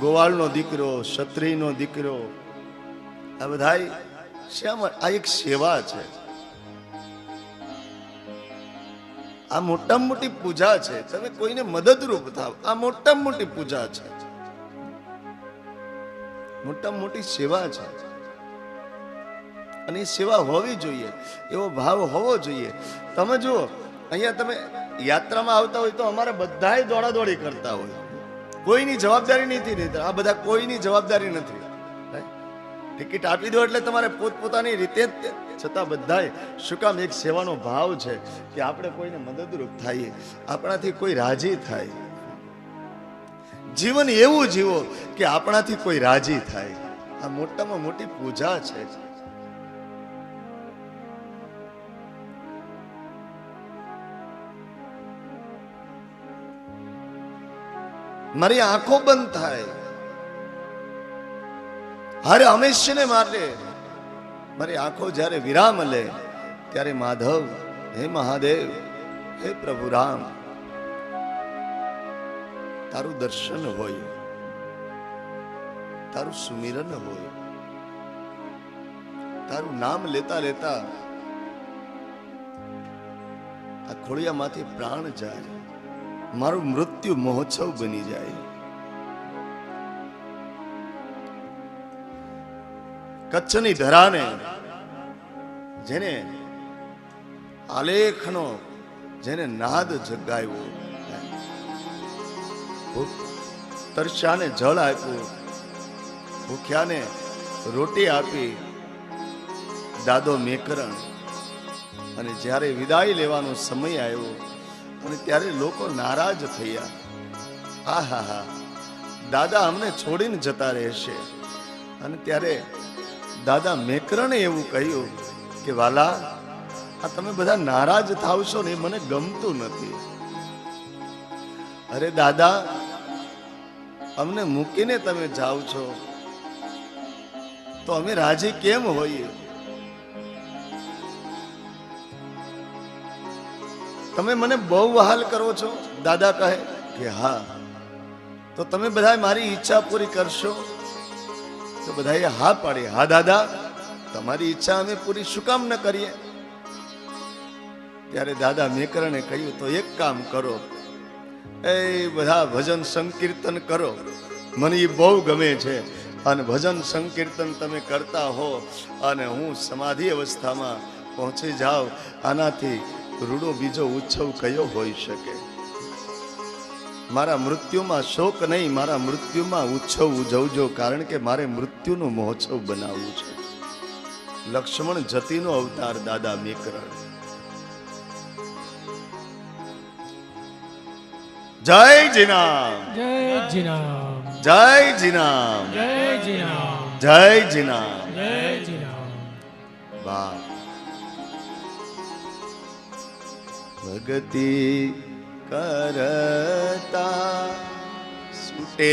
ગોવાળનો દીકરો, ક્ષત્રિયનો દીકરો, આ બધા શ્યામ આ એક સેવા છે. આ મોટા મોટી પૂજા છે. તમે કોઈને મદદરૂપ થાવ, આ મોટા મોટી પૂજા છે. મોટા મોટી સેવા છે. અને સેવા હોવી જોઈએ, એવો ભાવ હોવો જોઈએ. તમે જુઓ, અહીંયા તમે યાત્રામાં આવતા હોય તો અમારે બધાય દોડાદોડી કરતા હોય. કોઈની જવાબદારી નથી રહેતા આ બધા કોઈની જવાબદારી નથી. ટિકિટ આપી દો એટલે તમારે પોતપોતાની રીતે જ છતાં બધાય શું કામ એક સેવાનો ભાવ છે કે આપણે કોઈને મદદરૂપ થઈએ આપણાથી કોઈ રાજી થાય. જીવન એવું જીવો કે આપણાથી કોઈ રાજી થાય. આ મોટામાં મોટી પૂજા છે. મારી આંખો બંધ થાય. હરે હંમેશને માટે મારી આંખો જ્યારે વિરામ લે, ત્યારે માધવ, હે મહાદેવ, હે પ્રભુ રામ, તારું દર્શન હોય, તારું સુમિરન હોય, તારું નામ લેતા લેતા આ ખોળિયામાંથી પ્રાણ જાય. મારું મૃત્યુ મહોત્સવ બની જાય. કચ્છની ધરાને જેને આલેખનો જેને નાદ જગાવ્યો. તરસ્યાને જળ આપ્યું. ભૂખ્યાને રોટી આપી. દાદો મેકરણ. અને જ્યારે વિદાય લેવાનો સમય આવ્યો અને ત્યારે લોકો નારાજ થયા. હા હા હા. દાદા અમને છોડીને જતા રહેશે. અને ત્યારે દાદા મેકરણે એવું કહ્યું કે, વાલા, આ તમે બધા નારાજ થાવશો ને એ મને ગમતું નથી. અરે દાદા, અમને મૂકીને તમે જાઓ છો. તો અમે રાજી કેમ હોઈએ? તમે મને બહુ વહાલ કરો છો? દાદા કહે કે હા. તો તમે બધા મારી ઈચ્છા પૂરી કરશો? તો બધાએ હા પાડી. હા, દાદા, તમારી ઈચ્છા અમે પૂરી શું કામ ન કરીએ? ત્યારે દાદા મેકરણે કહ્યું, તો એક કામ કરો. એ બધા ભજન સંકીર્તન કરો. મને એ બહુ ગમે છે. અને ભજન સંકીર્તન તમે કરતા હો અને હું સમાધિ અવસ્થામાં પહોંચી જાઉં. આનાથી રૂડો બીજો ઉત્સવ કયો હોઈ શકે? મારા મૃત્યુમાં શોક નહીં મારા મૃત્યુમાં ઉત્સવ ઉજવજો કારણ કે મારે મૃત્યુનો મહોત્સવ બનાવવું છે. લક્ષ્મણ જતીનો અવતાર દાદા મેકરણ. જય જીનામ. જય જીનામ. જય જીનામ. જય જીનામ. જય જીનામ. જય જીનામ. વાહ. ભગતિ કરતા સુટે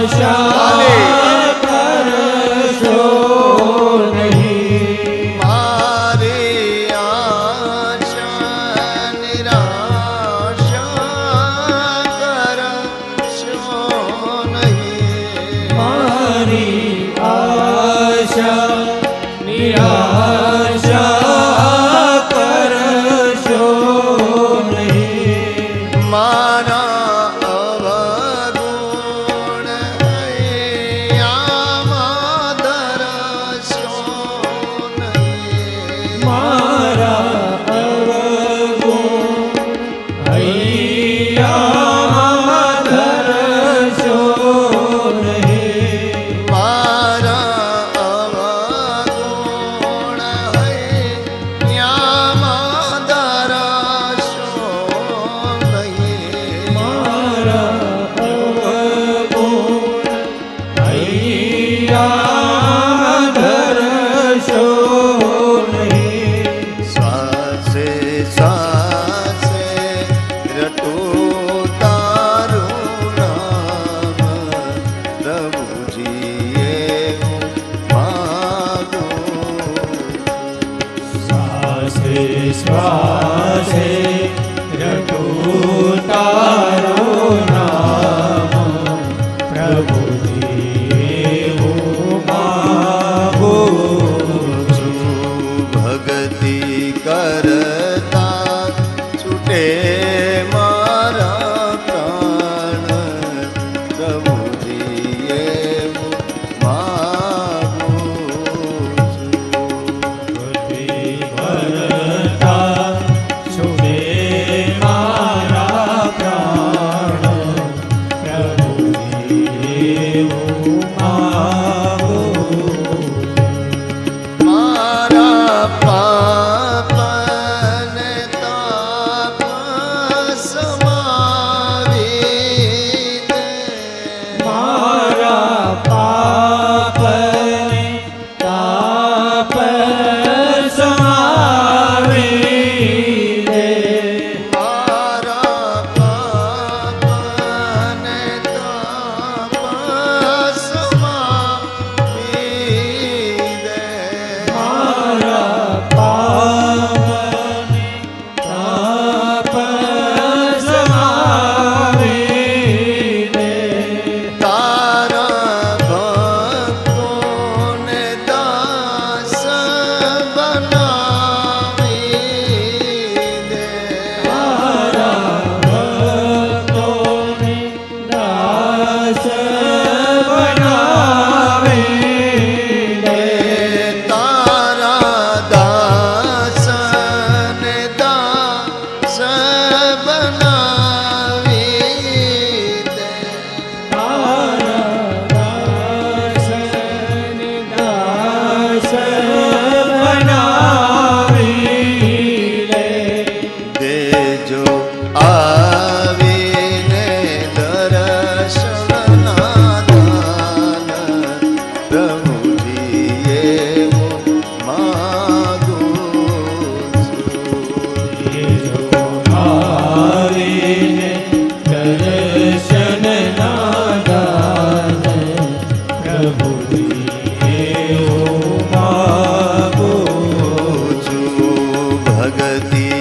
નિરાશા Christ. ભગતિ